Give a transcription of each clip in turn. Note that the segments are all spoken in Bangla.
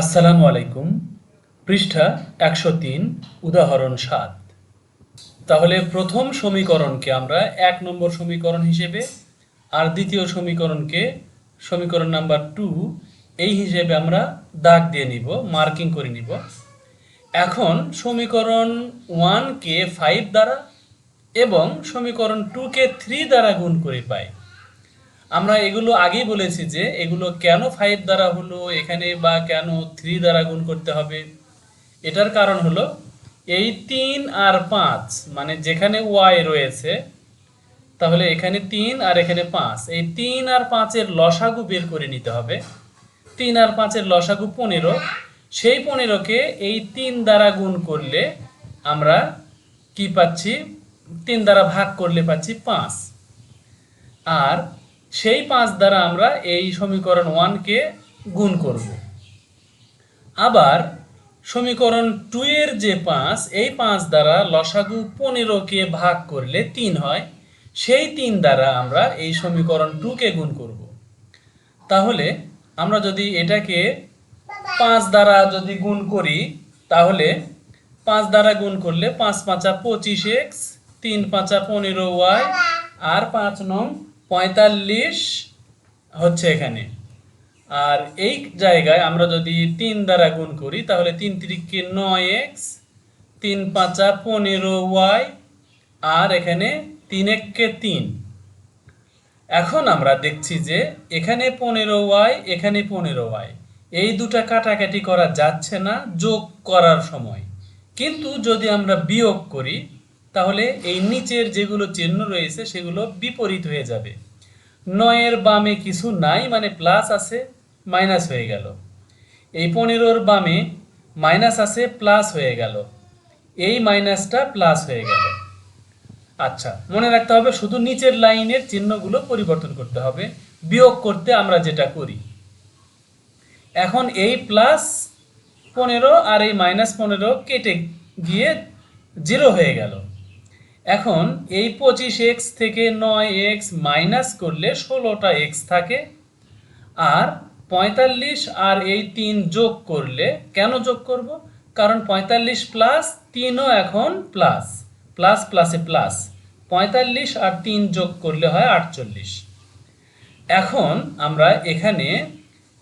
আসসালামু আলাইকুম, পৃষ্ঠা একশো তিন, উদাহরণ সাত। তাহলে প্রথম সমীকরণকে আমরা এক নম্বর সমীকরণ হিসেবে আর দ্বিতীয় সমীকরণকে সমীকরণ নাম্বার টু, এই হিসেবে আমরা দাগ দিয়ে নিব, মার্কিং করে নিব। এখন সমীকরণ ওয়ানকে ফাইভ দ্বারা এবং সমীকরণ টুকে থ্রি দ্বারা গুণ করে পাই। আমরা এগুলো আগেই বলেছি যে এগুলো কেন ফাইভ দ্বারা হলো, এখানে বা কেন থ্রি দ্বারা গুণ করতে হবে? এটার কারণ হলো এই তিন আর পাঁচ মানে যেখানে ওয়াই রয়েছে, তাহলে এখানে তিন আর এখানে পাঁচ। এই তিন আর পাঁচের লসাগু বের করে নিতে হবে। তিন আর পাঁচের লসাগু পনেরো। সেই পনেরোকে এই তিন দ্বারা গুণ করলে আমরা কি পাচ্ছি? তিন দ্বারা ভাগ করলে পাচ্ছি পাঁচ। আর সেই পাঁচ দ্বারা আমরা এই সমীকরণ ওয়ানকে গুণ করব। আবার সমীকরণ টু এর যে পাঁচ, এই পাঁচ দ্বারা লসাগু পনেরোকে ভাগ করলে তিন হয়। সেই তিন দ্বারা আমরা এই সমীকরণ টুকে গুণ করব। তাহলে আমরা যদি এটাকে পাঁচ দ্বারা যদি গুণ করি, তাহলে পাঁচ দ্বারা গুণ করলে পাঁচ পাঁচা পঁচিশ এক্স, তিন পাঁচা পনেরো ওয়াই, আর পাঁচ নং পঁয়তাল্লিশ হচ্ছে এখানে। আর এই জায়গায় আমরা যদি তিন দ্বারা গুণ করি, তাহলে তিন তিরিককে নয় এক্স, তিন পাঁচা পনেরো ওয়াই, আর এখানে তিন এককে তিন। এখন আমরা দেখছি যে এখানে পনেরো ওয়াই, এখানে পনেরো ওয়াই। এই দুটা কাটাকাটি করা যাচ্ছে না যোগ করার সময়। কিন্তু যদি আমরা বিয়োগ করি তাহলে এই নিচের যেগুলো চিহ্ন রয়েছে সেগুলো বিপরীত হয়ে যাবে। নয়ের বামে কিছু নাই মানে প্লাস আছে মাইনাস হয়ে গেল। এই পনেরোর বামে মাইনাস আছে প্লাস হয়ে গেল। এই মাইনাসটা প্লাস হয়ে গেল। আচ্ছা মনে রাখতে হবে শুধু নিচের লাইনের চিহ্নগুলো পরিবর্তন করতে হবে। বিয়োগ করতে আমরা যেটা করি। এখন এই প্লাস পনেরো আর এই মাইনাস পনেরো কেটে গিয়ে জিরো হয়ে গেল। এখন এই পঁচিশ এক্স থেকে নয় এক্স মাইনাস করলে ষোলোটা এক্স থাকে। আর পঁয়তাল্লিশ আর এই তিন যোগ করলে কেন যোগ করব? কারণ পঁয়তাল্লিশ প্লাস তিনও এখন প্লাস প্লাস প্লাসে প্লাস পঁয়তাল্লিশ আর তিন যোগ করলে হয় আটচল্লিশ। এখন আমরা এখানে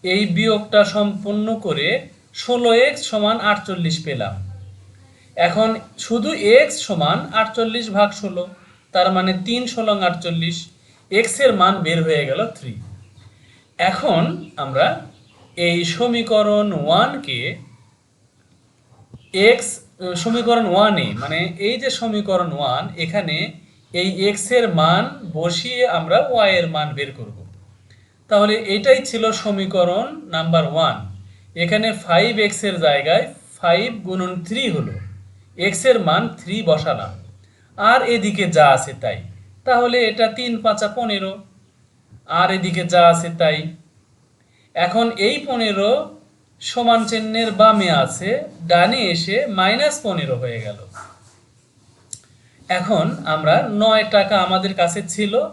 এই বিয়োগটা সম্পূর্ণ করে ষোলো এক্স সমান আটচল্লিশ পেলাম। এখন শুধু এক্স সমান আটচল্লিশ ভাগ ষোলো, তার মানে তিন ষোলং আটচল্লিশ এক্সের মান বের হয়ে গেল থ্রি এখন আমরা এই সমীকরণ ওয়ানকে এক্স সমীকরণ ওয়ানে মানে এই যে সমীকরণ ওয়ান এখানে এই এক্সের মান বসিয়ে আমরা ওয়াই এর মান বের করব। তাহলে এটাই ছিল সমীকরণ নাম্বার ওয়ান এখানে ফাইভ এক্সের জায়গায় ফাইভ গুণন থ্রি হলো। এক্সের মান থ্রি বসালাম। আর এদিকে যা আছে তাই। তাহলে এটা তিন পাঁচা পনেরো। আর এদিকে যা আছে তাই। এখন এই পনেরো সমান চিহ্নের বামে আছে, ডানে এসে মাইনাস পনেরো হয়ে গেল। এখন আমরা নয় টাকা আমাদের কাছে ছিল।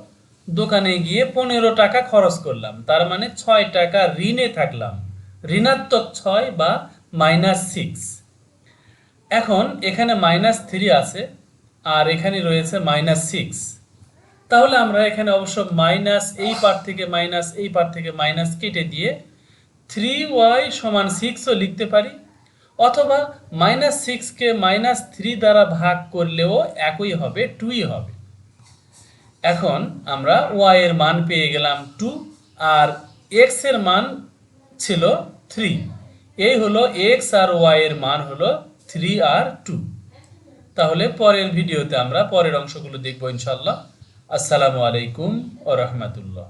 দোকানে গিয়ে পনেরো টাকা খরচ করলাম। তার মানে ছয় টাকা ঋণে থাকলাম। ঋণাত্মক ছয় বা মাইনাস সিক্স এখন এখানে মাইনাস থ্রি আছে, আর এখানে রয়েছে মাইনাস সিক্স তাহলে আমরা এখানে অবশ্য মাইনাস এই পার থেকে মাইনাস এই পার থেকে মাইনাস কেটে দিয়ে থ্রি ওয়াই সমান সিক্সও লিখতে পারি, অথবা মাইনাস সিক্সকে মাইনাস থ্রি দ্বারা ভাগ করলেও একই হবে টুই হবে। এখন আমরা ওয়াই এর মান পেয়ে গেলাম টু আর এক্সের মান ছিল থ্রি এই হলো এক্স আর ওয়াই এর মান হলো থ্রি আর টু তাহলে পরের ভিডিওতে আমরা পরের অংশগুলো দেখব ইনশাল্লাহ আসসালামু আলাইকুম ও রহমতুল্লাহ।